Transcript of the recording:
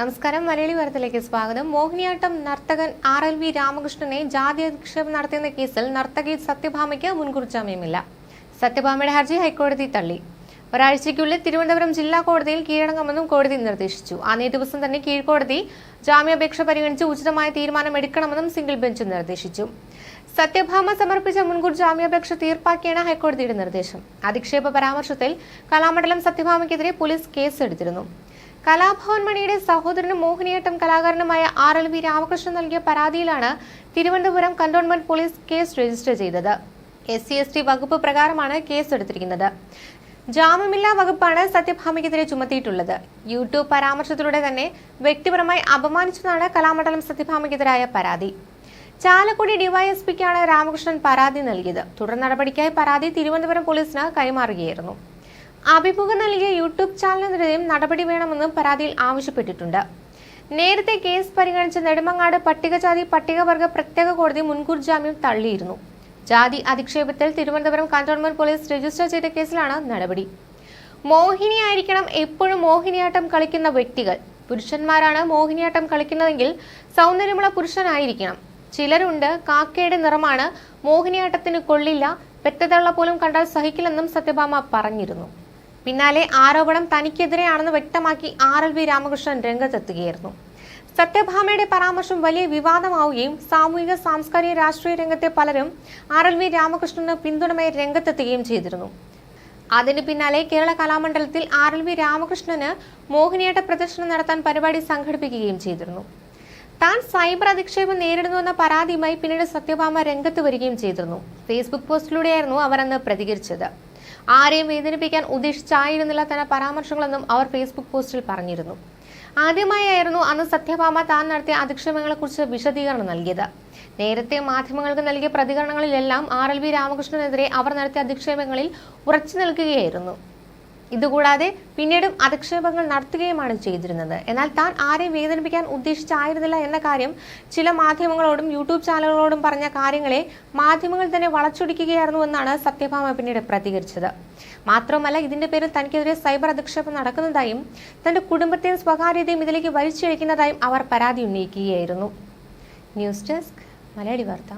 നമസ്കാരം. മലയാളി വാർത്തയിലേക്ക് സ്വാഗതം. മോഹിനിയാട്ടം നർത്തകൻ ആർ എൽ വി രാമകൃഷ്ണനെ ജാതി അധിക്ഷേപം നടത്തിയെന്ന കേസിൽ നർത്തകി സത്യഭാമയ്ക്ക് മുൻകൂർ ജാമ്യമില്ല. സത്യഭാമയുടെ ഹർജി ഹൈക്കോടതി തള്ളി. ഒരാഴ്ചയ്ക്കുള്ളിൽ തിരുവനന്തപുരം ജില്ലാ കോടതിയിൽ കീഴടങ്ങുമെന്നും കോടതി നിർദ്ദേശിച്ചു. അന്നേ ദിവസം തന്നെ കീഴ്ക്കോടതി ജാമ്യാപേക്ഷ പരിഗണിച്ച് ഉചിതമായ തീരുമാനം എടുക്കണമെന്നും സിംഗിൾ ബെഞ്ച് നിർദ്ദേശിച്ചു. സത്യഭാമ സമർപ്പിച്ച മുൻകൂർ ജാമ്യാപേക്ഷ തീർപ്പാക്കിയാണ് ഹൈക്കോടതിയുടെ നിർദ്ദേശം. അധിക്ഷേപ പരാമർശത്തിൽ കലാമണ്ഡലം സത്യഭാമയ്ക്കെതിരെ പോലീസ് കേസെടുത്തിരുന്നു. കലാഭവൻ മണിയുടെ സഹോദരനും മോഹിനിയാട്ടം കലാകാരനുമായ ആർ എൽ വി രാമകൃഷ്ണൻ നൽകിയ പരാതിയിലാണ് Thiruvananthapuram cantonment police case register ചെയ്തത്. എസ് സി എസ് ടി വകുപ്പ് പ്രകാരമാണ് കേസ് എടുത്തിരിക്കുന്നത് ജാമ്യമില്ലാ വകുപ്പാണ് സത്യഭാമയ്ക്കെതിരെ ചുമത്തിയിട്ടുള്ളത്. യൂട്യൂബ് പരാമർശത്തിലൂടെ തന്നെ വ്യക്തിപരമായി അപമാനിച്ചതാണ് കലാമണ്ഡലം സത്യഭാമയ്ക്കെതിരായ പരാതി. ചാലക്കുടി ഡിവൈഎസ്പിക്കാണ് രാമകൃഷ്ണൻ പരാതി നൽകിയത്. തുടർ നടപടിക്കായി പരാതി തിരുവനന്തപുരം പോലീസിന് കൈമാറുകയായിരുന്നു. അഭിമുഖം നൽകിയ യൂട്യൂബ് ചാനലിനെതിരെയും നടപടി വേണമെന്നും പരാതിയിൽ ആവശ്യപ്പെട്ടിട്ടുണ്ട്. നേരത്തെ കേസ് പരിഗണിച്ച നെടുമങ്ങാട് പട്ടികജാതി പട്ടികവർഗ പ്രത്യേക കോടതി മുൻകൂർ ജാമ്യം തള്ളിയിരുന്നു. ജാതി അധിക്ഷേപത്തിൽ തിരുവനന്തപുരം കന്റോൺമെന്റ് പോലീസ് രജിസ്റ്റർ ചെയ്ത കേസിലാണ് നടപടി. മോഹിനിയായിരിക്കണം എപ്പോഴും മോഹിനിയാട്ടം കളിക്കുന്ന വ്യക്തികൾ. പുരുഷന്മാരാണ് മോഹിനിയാട്ടം കളിക്കുന്നതെങ്കിൽ സൗന്ദര്യമുള്ള പുരുഷനായിരിക്കണം. ചിലരുണ്ട് കാക്കയുടെ നിറമാണ് മോഹിനിയാട്ടത്തിന് കൊള്ളില്ല പെറ്റതള്ള പോലും കണ്ടാൽ സഹിക്കില്ലെന്നും സത്യഭാമ പറഞ്ഞിരുന്നു. പിന്നാലെ ആരോപണം തനിക്കെതിരെയാണെന്ന് വ്യക്തമാക്കി ആർ എൽ വി രാമകൃഷ്ണൻ രംഗത്തെത്തുകയായിരുന്നു. സത്യഭാമയുടെ പരാമർശം വലിയ വിവാദമാവുകയും സാമൂഹിക സാംസ്കാരിക രാഷ്ട്രീയ രംഗത്തെ പലരും ആർ എൽ വി രാമകൃഷ്ണന് പിന്തുണമായി രംഗത്തെത്തുകയും ചെയ്തിരുന്നു. അതിന് പിന്നാലെ കേരള കലാമണ്ഡലത്തിൽ ആർ എൽ വി രാമകൃഷ്ണന് മോഹിനിയാട്ട പ്രദർശനം നടത്താൻ പരിപാടി സംഘടിപ്പിക്കുകയും ചെയ്തിരുന്നു. താൻ സൈബർ അധിക്ഷേപം നേരിടുന്നുവെന്ന പരാതിയുമായി പിന്നീട് സത്യഭാമ രംഗത്ത് വരികയും ചെയ്തിരുന്നു. ഫേസ്ബുക്ക് പോസ്റ്റിലൂടെയായിരുന്നു അവർ അന്ന് പ്രതികരിച്ചത്. ആരെയും വേദനിപ്പിക്കാൻ ഉദ്ദേശിച്ചായിരുന്നില്ല തന്റെ പരാമർശങ്ങളെന്നും അവർ ഫേസ്ബുക്ക് പോസ്റ്റിൽ പറഞ്ഞിരുന്നു. ആദ്യമായായിരുന്നു അന്ന് സത്യഭാമ താൻ നടത്തിയ അധിക്ഷേപങ്ങളെക്കുറിച്ച് വിശദീകരണം നൽകിയത്. നേരത്തെ മാധ്യമങ്ങൾക്ക് നൽകിയ പ്രതികരണങ്ങളിലെല്ലാം ആർ എൽ വി രാമകൃഷ്ണനെതിരെ അവർ നടത്തിയ അധിക്ഷേപങ്ങളിൽ ഉറച്ചു നിൽക്കുകയായിരുന്നു. ഇതുകൂടാതെ പിന്നീടും അധിക്ഷേപങ്ങൾ നടത്തുകയുമാണ് ചെയ്തിരുന്നത്. എന്നാൽ താൻ ആരെയും വേദനിപ്പിക്കാൻ ഉദ്ദേശിച്ചായിരുന്നില്ല എന്ന കാര്യം ചില മാധ്യമങ്ങളോടും യൂട്യൂബ് ചാനലുകളോടും പറഞ്ഞ കാര്യങ്ങളെ മാധ്യമങ്ങൾ തന്നെ വളച്ചൊടിക്കുകയായിരുന്നു എന്നാണ് സത്യഭാമ പിന്നീട് പ്രതികരിച്ചത്. മാത്രമല്ല ഇതിന്റെ പേരിൽ തനിക്കെതിരെ സൈബർ അധിക്ഷേപം നടക്കുന്നതായും തന്റെ കുടുംബത്തെയും സ്വകാര്യതയും ഇതിലേക്ക് വലിച്ചിഴക്കുന്നതായും അവർ പരാതി ഉന്നയിക്കുകയായിരുന്നു. ന്യൂസ് ഡെസ്ക് മലയാളി വാർത്ത.